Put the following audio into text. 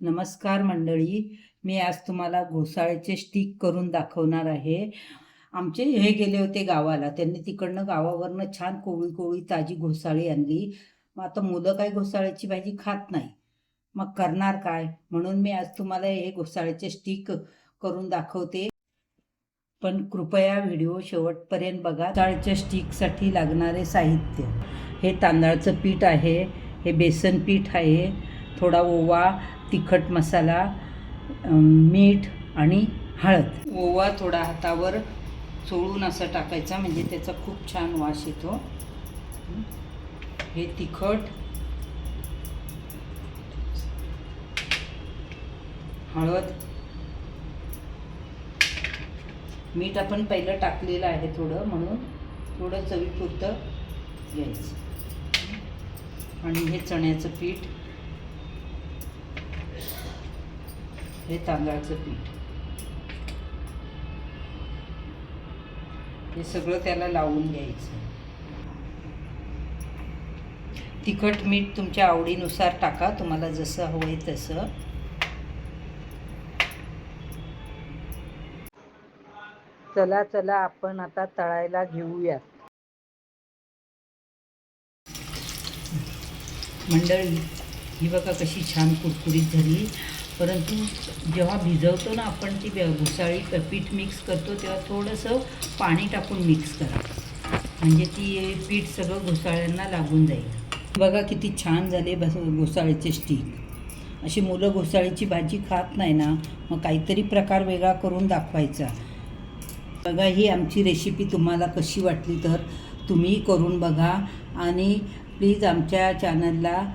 नमस्कार मंडळी. मी आज तुम्हाला घोसाळ्याचे स्टिक करून दाखवणार आहे. आमचे हे गेले होते गावाला. त्यांनी तिकडनं गावावरनं छान कोवळी कोवळी ताजी घोसाळी आणली. मग आता मुलं काही घोसाळ्याची भाजी खात नाही. मग करणार काय? म्हणून मी आज तुम्हाला हे घोसाळ्याचे स्टिक करून दाखवते. पण कृपया व्हिडिओ शेवटपर्यंत बघा. घोसाळ्याच्या स्टिकसाठी लागणारे साहित्य. हे तांदळाचं पीठ आहे. हे बेसन पीठ आहे. थोडा ओवा तिखट मसाला मीठ आणि हळद. ओवा थोडा हातावर चोळून असा टाकायचा म्हणजे त्याचा खूप छान वास येतो. हे तिखट. हळद. मीठ आपण पहिलं टाकलेलं आहे थोडं म्हणून थोडं चवीपुरतं घ्यायचं. आणि हे चण्याचं पीठ. हे तांदळाचं पीठ. हे सगळं त्याला लावून घ्यायचं. तिखट मीठ तुमच्या आवडीनुसार टाका तुम्हाला जसं हवं आहे तसं. चला चला आपण आता तळायला घेऊयात. मंडळी ही बघा कशी छान कुरकुरीत झाली. परंतु जेव्हा भिजवतो ना आपण ती बे- भुसाळी पीठ मिक्स करतो तेव्हा थोडंसं पाणी टाकून मिक्स करा. म्हणजे ती पीठ सगळं घोसाळ्यांना लागून जाईल. बघा किती छान झाले बस घोसाळीचे स्टिक अशी मुलं घोसाळीची भाजी खात नाही ना मग काहीतरी प्रकार वेगळा करून दाखवायचा. बघा ही आमची रेसिपी तुम्हाला कशी वाटली तर तुम्ही करून बघा. आणि प्लीज आमच्या चॅनलला